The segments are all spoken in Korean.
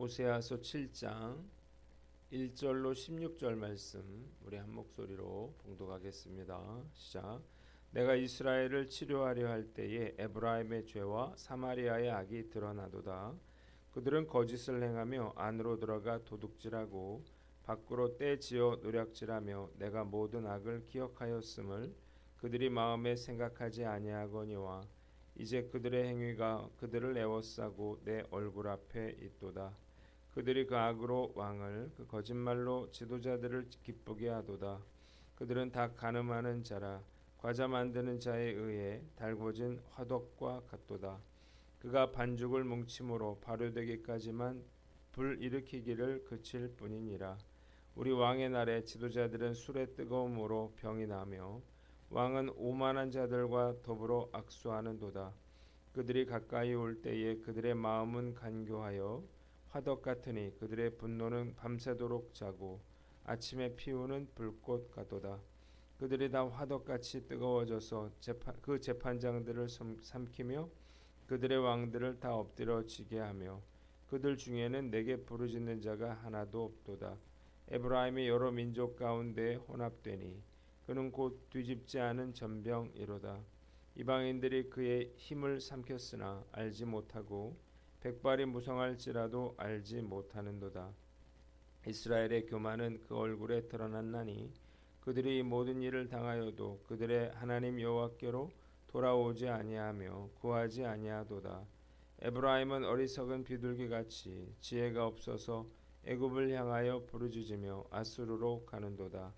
호세아서 7장 1절로 16절 말씀 우리 한 목소리로 봉독하겠습니다. 시작. 내가 이스라엘을 치료하려 할 때에 에브라임의 죄와 사마리아의 악이 드러나도다. 그들은 거짓을 행하며 안으로 들어가 도둑질하고 밖으로 떼지어 노략질하며 내가 모든 악을 기억하였음을 그들이 마음에 생각하지 아니하거니와 이제 그들의 행위가 그들을 애워싸고 내 얼굴 앞에 있도다. 그들이 그 악으로 왕을 그 거짓말로 지도자들을 기쁘게 하도다. 그들은 다 가늠하는 자라 과자 만드는 자에 의해 달궈진 화덕과 같도다. 그가 반죽을 뭉침으로 발효되기까지만 불 일으키기를 그칠 뿐이니라. 우리 왕의 날에 지도자들은 술의 뜨거움으로 병이 나며 왕은 오만한 자들과 더불어 악수하는도다. 그들이 가까이 올 때에 그들의 마음은 간교하여 화덕 같으니 그들의 분노는 밤새도록 자고 아침에 피우는 불꽃 같도다. 그들이 다 화덕같이 뜨거워져서 재판, 그 재판장들을 삼키며 그들의 왕들을 다 엎드려지게 하며 그들 중에는 내게 부르짖는 자가 하나도 없도다. 에브라임이 여러 민족 가운데 혼합되니 그는 곧 뒤집지 않은 전병이로다. 이방인들이 그의 힘을 삼켰으나 알지 못하고 백발이 무성할지라도 알지 못하는도다. 이스라엘의 교만은 그 얼굴에 드러났나니 그들이 모든 일을 당하여도 그들의 하나님 여호와께로 돌아오지 아니하며 구하지 아니하도다. 에브라임은 어리석은 비둘기 같이 지혜가 없어서 애굽을 향하여 부르짖으며 아수르로 가는도다.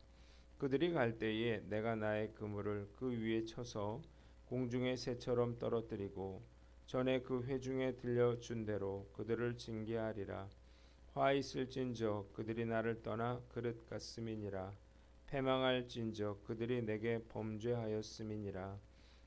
그들이 갈 때에 내가 나의 그물을 그 위에 쳐서 공중의 새처럼 떨어뜨리고 전에 그 회중에 들려준 대로 그들을 징계하리라. 화 있을진저 그들이 나를 떠나 그릇 같음이니라. 패망할진저 그들이 내게 범죄하였음이니라.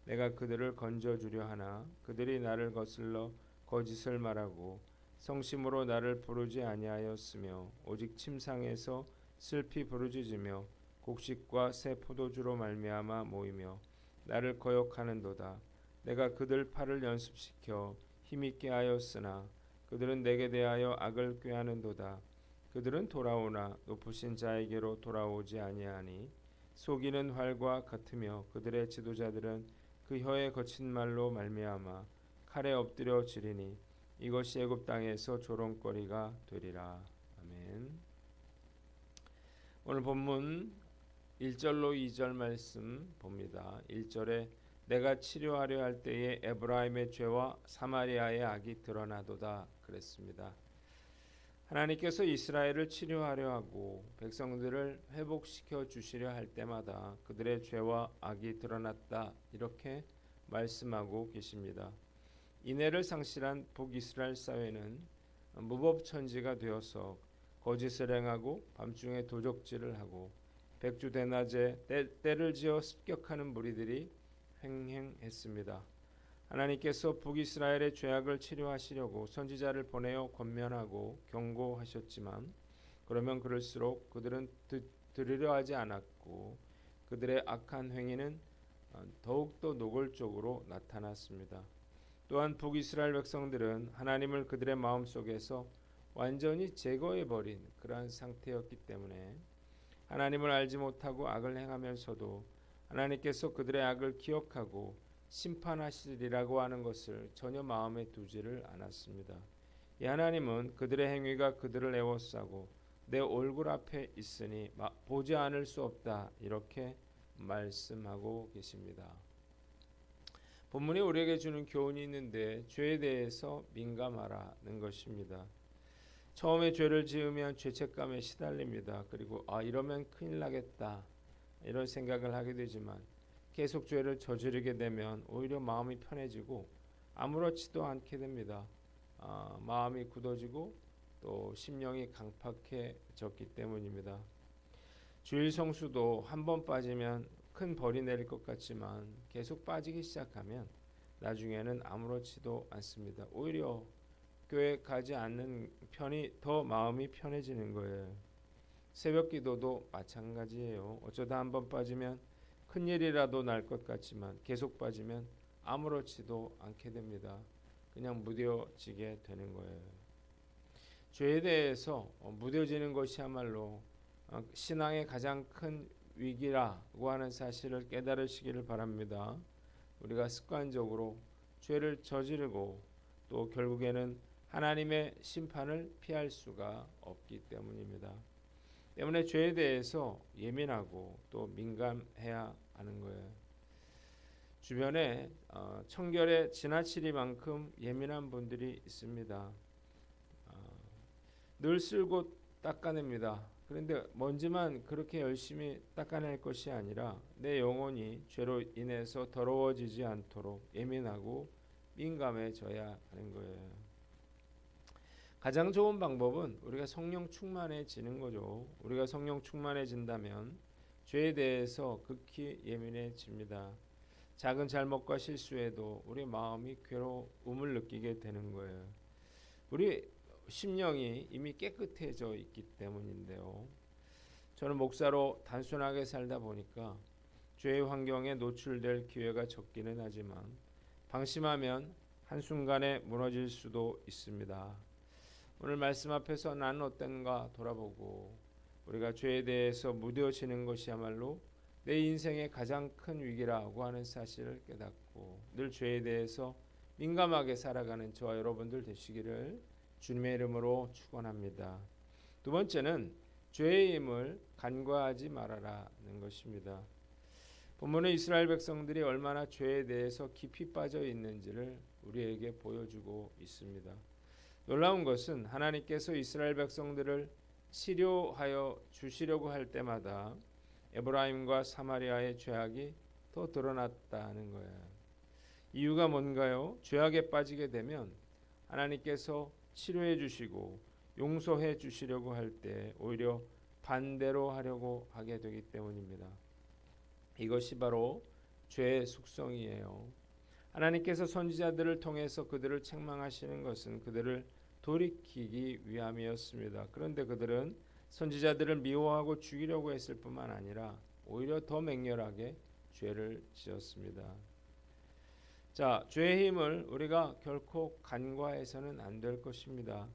내가 그들을 건져주려 하나 그들이 나를 거슬러 거짓을 말하고 성심으로 나를 부르지 아니하였으며 오직 침상에서 슬피 부르짖으며 곡식과 새 포도주로 말미암아 모이며 나를 거역하는도다. 내가 그들 팔을 연습시켜 힘있게 하였으나 그들은 내게 대하여 악을 꾀하는도다. 그들은 돌아오나 높으신 자에게로 돌아오지 아니하니 속이는 활과 같으며 그들의 지도자들은 그 혀에 거친 말로 말미암아 칼에 엎드려 지리니 이것이 애굽 땅에서 조롱거리가 되리라. 아멘. 오늘 본문 1절로 2절 말씀 봅니다. 1절에 내가 치료하려 할 때에 에브라임의 죄와 사마리아의 악이 드러나도다 그랬습니다. 하나님께서 이스라엘을 치료하려 하고 백성들을 회복시켜 주시려 할 때마다 그들의 죄와 악이 드러났다 이렇게 말씀하고 계십니다. 인애를 상실한 북이스라엘 사회는 무법천지가 되어서 거짓을 행하고 밤중에 도적질을 하고 백주 대낮에 때, 를 지어 습격하는 무리들이 횡행했습니다. 하나님께서 북이스라엘의 죄악을 치료하시려고 선지자를 보내어 권면하고 경고하셨지만 그러면 그럴수록 그들은 들으려 하지 않았고 그들의 악한 행위는 어, 더욱더 노골적으로 나타났습니다. 또한 북이스라엘 백성들은 하나님을 그들의 마음속에서 완전히 제거해 버린 그러한 상태였기 때문에 하나님을 알지 못하고 악을 행하면서도 하나님께서 그들의 악을 기억하고 심판하시리라고 하는 것을 전혀 마음에 두지를 않았습니다. 이 하나님은 그들의 행위가 그들을 애워싸고 내 얼굴 앞에 있으니 보지 않을 수 없다 이렇게 말씀하고 계십니다. 본문이 우리에게 주는 교훈이 있는데 죄에 대해서 민감하라는 것입니다. 처음에 죄를 지으면 죄책감에 시달립니다. 그리고 아 이러면 큰일 나겠다 이런 생각을 하게 되지만 계속 죄를 저지르게 되면 오히려 마음이 편해지고 아무렇지도 않게 됩니다. 아, 마음이 굳어지고 또 심령이 강팍해졌기 때문입니다. 주일 성수도 한 번 빠지면 큰 벌이 내릴 것 같지만 계속 빠지기 시작하면 나중에는 아무렇지도 않습니다. 오히려 교회 가지 않는 편이 더 마음이 편해지는 거예요. 새벽 기도도 마찬가지예요. 어쩌다 한 번 빠지면 큰 일이라도 날 것 같지만 계속 빠지면 아무렇지도 않게 됩니다. 그냥 무뎌지게 되는 거예요. 죄에 대해서 어, 무뎌지는 것이야말로 어, 신앙의 가장 큰 위기라고 하는 사실을 깨달으시기를 바랍니다. 우리가 습관적으로 죄를 저지르고 또 결국에는 하나님의 심판을 피할 수가 없기 때문입니다. 때문에 죄에 대해서 예민하고 또 민감해야 하는 거예요. 주변에 어, 청결에 지나치리만큼 예민한 분들이 있습니다. 어, 늘 쓸고 닦아냅니다. 그런데 먼지만 그렇게 열심히 닦아낼 것이 아니라 내 영혼이 죄로 인해서 더러워지지 않도록 예민하고 민감해져야 하는 거예요. 가장 좋은 방법은 우리가 성령 충만해지는 거죠. 우리가 성령 충만해진다면 죄에 대해서 극히 예민해집니다. 작은 잘못과 실수에도 우리 마음이 괴로움을 느끼게 되는 거예요. 우리 심령이 이미 깨끗해져 있기 때문인데요. 저는 목사로 단순하게 살다 보니까 죄의 환경에 노출될 기회가 적기는 하지만 방심하면 한순간에 무너질 수도 있습니다. 오늘 말씀 앞에서 나는 어떤가 돌아보고 우리가 죄에 대해서 무뎌지는 것이야말로 내 인생의 가장 큰 위기라고 하는 사실을 깨닫고 늘 죄에 대해서 민감하게 살아가는 저와 여러분들 되시기를 주님의 이름으로 축원합니다. 두 번째는 죄의 힘을 간과하지 말아라는 것입니다. 본문은 이스라엘 백성들이 얼마나 죄에 대해서 깊이 빠져 있는지를 우리에게 보여주고 있습니다. 놀라운 것은 하나님께서 이스라엘 백성들을 치료하여 주시려고 할 때마다 에브라임과 사마리아의 죄악이 더 드러났다는 거예요. 이유가 뭔가요? 죄악에 빠지게 되면 하나님께서 치료해 주시고 용서해 주시려고 할 때 오히려 반대로 하려고 하게 되기 때문입니다. 이것이 바로 죄의 속성이에요. 하나님께서 선지자들을 통해서 그들을 책망하시는 것은 그들을 돌이키기 위함이었습니다. 그런데 그들은 선지자들을 미워하고 죽이려고 했을 뿐만 아니라 오히려 더 맹렬하게 죄를 지었습니다. 자, 죄의 힘을 우리가 결코 간과해서는 안 될 것입니다.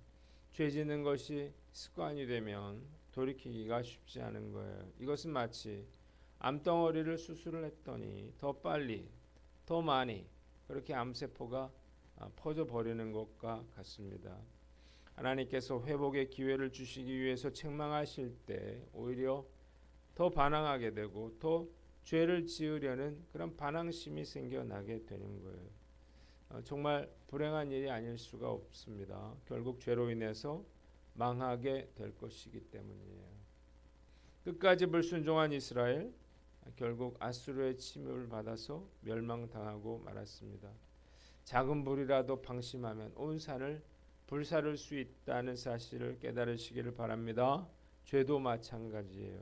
죄 짓는 것이 습관이 되면 돌이키기가 쉽지 않은 거예요. 이것은 마치 암덩어리를 수술을 했더니 더 빨리, 더 많이 그렇게 암세포가 아, 퍼져 버리는 것과 같습니다. 하나님께서 회복의 기회를 주시기 위해서 책망하실 때 오히려 더 반항하게 되고 더 죄를 지으려는 그런 반항심이 생겨나게 되는 거예요. 어, 정말 불행한 일이 아닐 수가 없습니다. 결국 죄로 인해서 망하게 될 것이기 때문이에요. 끝까지 불순종한 이스라엘 결국 아수르의 침입을 받아서 멸망당하고 말았습니다. 작은 불이라도 방심하면 온 산을 불사를 수 있다는 사실을 깨달으시기를 바랍니다. 죄도 마찬가지예요.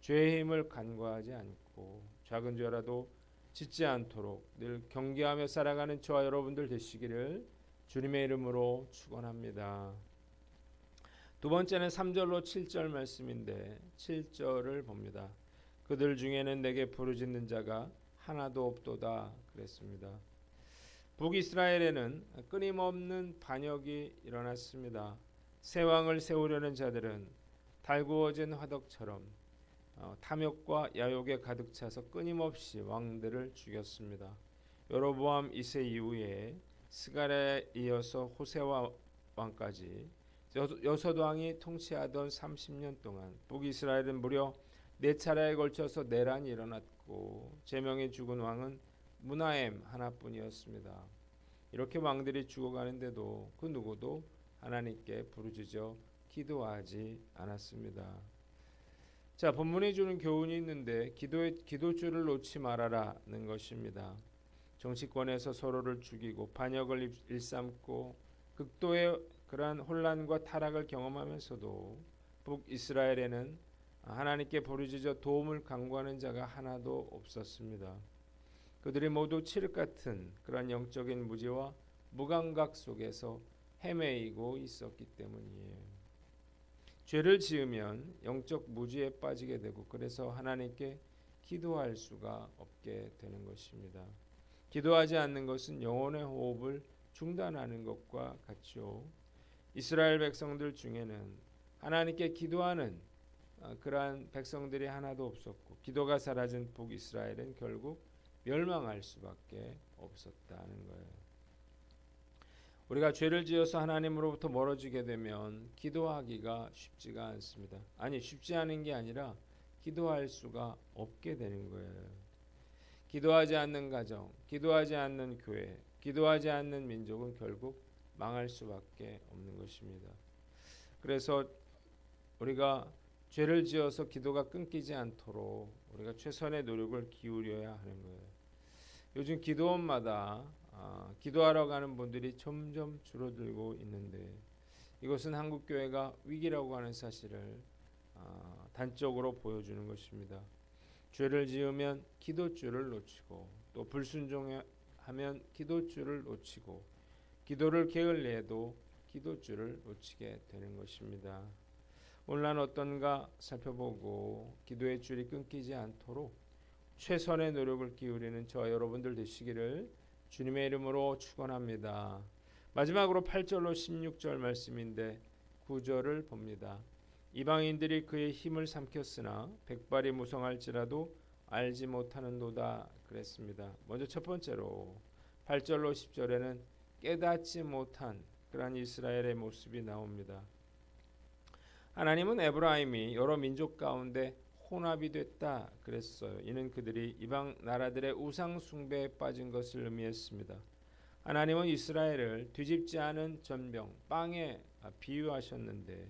죄의 힘을 간과하지 않고 작은 죄라도 짓지 않도록 늘 경계하며 살아가는 저와 여러분들 되시기를 주님의 이름으로 축원합니다. 두 번째는 3절로 7절 말씀인데 7절을 봅니다. 그들 중에는 내게 부르짖는 자가 하나도 없도다 그랬습니다. 북이스라엘에는 끊임없는 반역이 일어났습니다. 새 왕을 세우려는 자들은 달구어진 화덕처럼 어, 탐욕과 야욕에 가득 차서 끊임없이 왕들을 죽였습니다. 여로보암 2세 이후에 스가랴에 이어서 호세와 왕까지 여섯 왕이 통치하던 30년 동안 북이스라엘은 무려 네 차례에 걸쳐서 내란이 일어났고 제명에 죽은 왕은 문하엠 하나뿐이었습니다. 이렇게 왕들이 죽어가는데도 그 누구도 하나님께 부르짖어 기도하지 않았습니다. 자, 본문에 주는 교훈이 있는데 기도의 기도줄을 놓지 말아라는 것입니다. 정치권에서 서로를 죽이고 반역을 일삼고 극도의 그러한 혼란과 타락을 경험하면서도 북 이스라엘에는 하나님께 부르짖어 도움을 간구하는 자가 하나도 없었습니다. 그들이 모두 칠흑 같은 그런 영적인 무지와 무감각 속에서 헤매이고 있었기 때문이에요. 죄를 지으면 영적 무지에 빠지게 되고 그래서 하나님께 기도할 수가 없게 되는 것입니다. 기도하지 않는 것은 영혼의 호흡을 중단하는 것과 같죠. 이스라엘 백성들 중에는 하나님께 기도하는 어, 그러한 백성들이 하나도 없었고 기도가 사라진 북이스라엘은 결국 멸망할 수밖에 없었다는 거예요. 우리가 죄를 지어서 하나님으로부터 멀어지게 되면 기도하기가 쉽지가 않습니다. 아니 쉽지 않은 게 아니라 기도할 수가 없게 되는 거예요. 기도하지 않는 가정, 기도하지 않는 교회, 기도하지 않는 민족은 결국 망할 수밖에 없는 것입니다. 그래서 우리가 죄를 지어서 기도가 끊기지 않도록 우리가 최선의 노력을 기울여야 하는 거예요. 요즘 기도원마다 아, 기도하러 가는 분들이 점점 줄어들고 있는데 이것은 한국 교회가 위기라고 하는 사실을 아, 단적으로 보여주는 것입니다. 죄를 지으면 기도줄을 놓치고 또 불순종하면 기도줄을 놓치고 기도를 게을리해도 기도줄을 놓치게 되는 것입니다. 난 어떤가 살펴보고 기도의 줄이 끊기지 않도록 최선의 노력을 기울이는 저 여러분들 되시기를 주님의 이름으로 축원합니다. 마지막으로 8절로 16절 말씀인데 9절을 봅니다. 이방인들이 그의 힘을 삼켰으나 백발이 무성할지라도 알지 못하는도다 그랬습니다. 먼저 첫 번째로 8절로 10절에는 깨닫지 못한 그러한 이스라엘의 모습이 나옵니다. 하나님은 에브라임이 여러 민족 가운데 혼합이 됐다 그랬어요. 이는 그들이 이방 나라들의 우상 숭배에 빠진 것을 의미했습니다. 하나님은 이스라엘을 뒤집지 않은 전병 빵에 비유하셨는데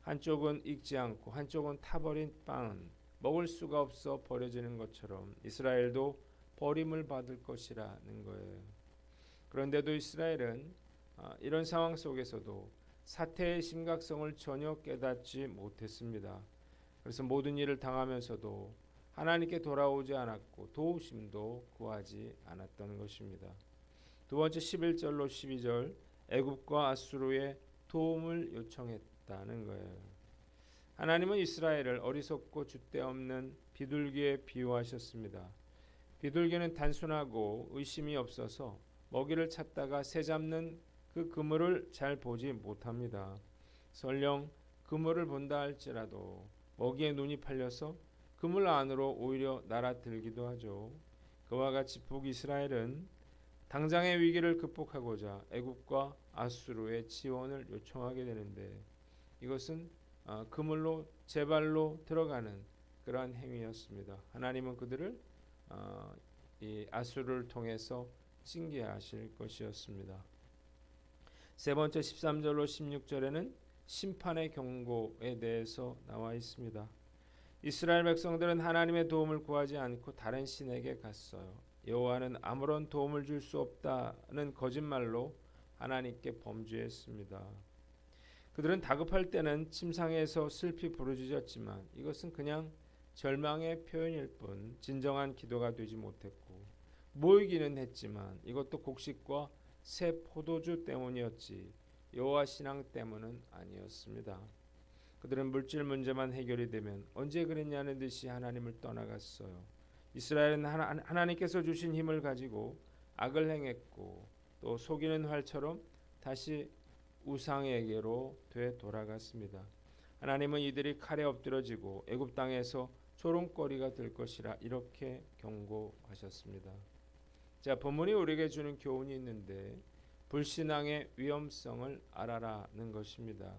한쪽은 익지 않고 한쪽은 타버린 빵은 먹을 수가 없어 버려지는 것처럼 이스라엘도 버림을 받을 것이라는 거예요. 그런데도 이스라엘은 아, 이런 상황 속에서도 사태의 심각성을 전혀 깨닫지 못했습니다. 그래서 모든 일을 당하면서도 하나님께 돌아오지 않았고 도우심도 구하지 않았던 것입니다. 두 번째 11절로 12절 애굽과 아수르의 도움을 요청했다는 거예요. 하나님은 이스라엘을 어리석고 줏대 없는 비둘기에 비유하셨습니다. 비둘기는 단순하고 의심이 없어서 먹이를 찾다가 새 잡는 그 그물을 잘 보지 못합니다. 설령 그물을 본다 할지라도 먹이에 눈이 팔려서 그물 안으로 오히려 날아들기도 하죠. 그와 같이 북이스라엘은 당장의 위기를 극복하고자 애굽과 아수르의 지원을 요청하게 되는데 이것은 어, 그물로 제발로 들어가는 그러한 행위였습니다. 하나님은 그들을 어, 이 아수르를 통해서 징계하실 것이었습니다. 세 번째 13절로 16절에는 심판의 경고에 대해서 나와 있습니다. 이스라엘 백성들은 하나님의 도움을 구하지 않고 다른 신에게 갔어요. 여호와는 아무런 도움을 줄 수 없다는 거짓말로 하나님께 범죄했습니다. 그들은 다급할 때는 침상에서 슬피 부르짖었지만 이것은 그냥 절망의 표현일 뿐 진정한 기도가 되지 못했고 모이기는 했지만 이것도 곡식과 새 포도주 때문이었지 여호와 신앙 때문은 아니었습니다. 그들은 물질 문제만 해결이 되면 언제 그랬냐는 듯이 하나님을 떠나갔어요. 이스라엘은 하나, 하나님께서 주신 힘을 가지고 악을 행했고 또 속이는 활처럼 다시 우상에게로 되 돌아갔습니다. 하나님은 이들이 칼에 엎드려지고 애굽 땅에서 조롱거리가 될 것이라 이렇게 경고하셨습니다. 자, 본문이 우리에게 주는 교훈이 있는데 불신앙의 위험성을 알아라는 것입니다.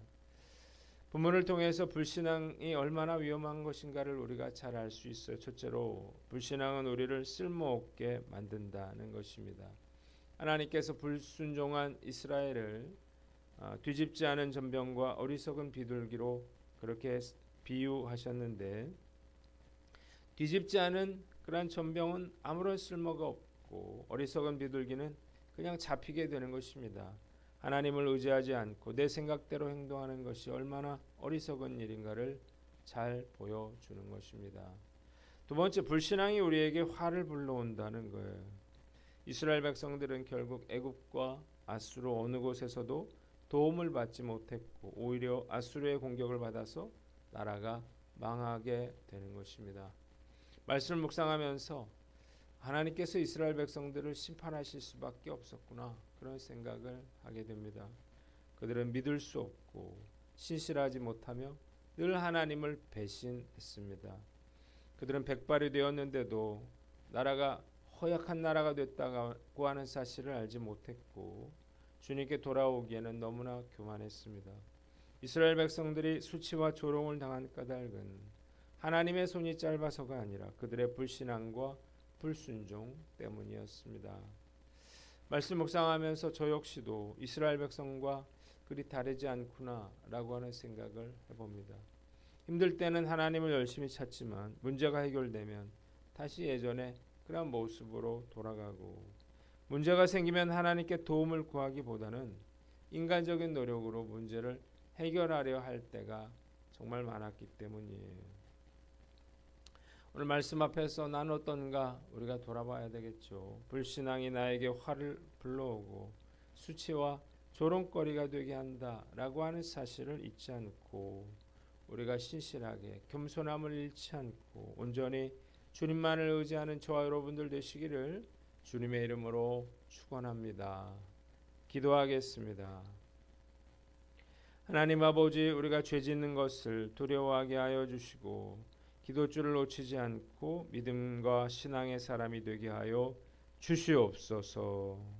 본문을 통해서 불신앙이 얼마나 위험한 것인가를 우리가 잘 알 수 있어요. 첫째로 불신앙은 우리를 쓸모없게 만든다는 것입니다. 하나님께서 불순종한 이스라엘을 아, 뒤집지 않은 전병과 어리석은 비둘기로 그렇게 비유하셨는데 뒤집지 않은 그러한 전병은 아무런 쓸모가 없 고 어리석은 비둘기는 그냥 잡히게 되는 것입니다. 하나님을 의지하지 않고 내 생각대로 행동하는 것이 얼마나 어리석은 일인가를 잘 보여주는 것입니다. 두 번째 불신앙이 우리에게 화를 불러온다는 거예요. 이스라엘 백성들은 결국 애굽과 아수르 어느 곳에서도 도움을 받지 못했고 오히려 아수르의 공격을 받아서 나라가 망하게 되는 것입니다. 말씀을 묵상하면서 하나님께서 이스라엘 백성들을 심판하실 수밖에 없었구나 그런 생각을 하게 됩니다. 그들은 믿을 수 없고 신실하지 못하며 늘 하나님을 배신했습니다. 그들은 백발이 되었는데도 나라가 허약한 나라가 됐다고 하는 사실을 알지 못했고 주님께 돌아오기에는 너무나 교만했습니다. 이스라엘 백성들이 수치와 조롱을 당한 까닭은 하나님의 손이 짧아서가 아니라 그들의 불신앙과 불순종 때문이었습니다. 말씀 묵상하면서 저 역시도 이스라엘 백성과 그리 다르지 않구나라고 하는 생각을 해봅니다. 힘들 때는 하나님을 열심히 찾지만 문제가 해결되면 다시 예전에 그런 모습으로 돌아가고 문제가 생기면 하나님께 도움을 구하기보다는 인간적인 노력으로 문제를 해결하려 할 때가 정말 많았기 때문이에요. 오늘 말씀 앞에서 난 어떤가 우리가 돌아봐야 되겠죠. 불신앙이 나에게 화를 불러오고 수치와 조롱거리가 되게 한다라고 하는 사실을 잊지 않고 우리가 신실하게 겸손함을 잃지 않고 온전히 주님만을 의지하는 저와 여러분들 되시기를 주님의 이름으로 축원합니다. 기도하겠습니다. 하나님 아버지 우리가 죄 짓는 것을 두려워하게 하여 주시고 기도줄을 놓치지 않고 믿음과 신앙의 사람이 되게 하여 주시옵소서.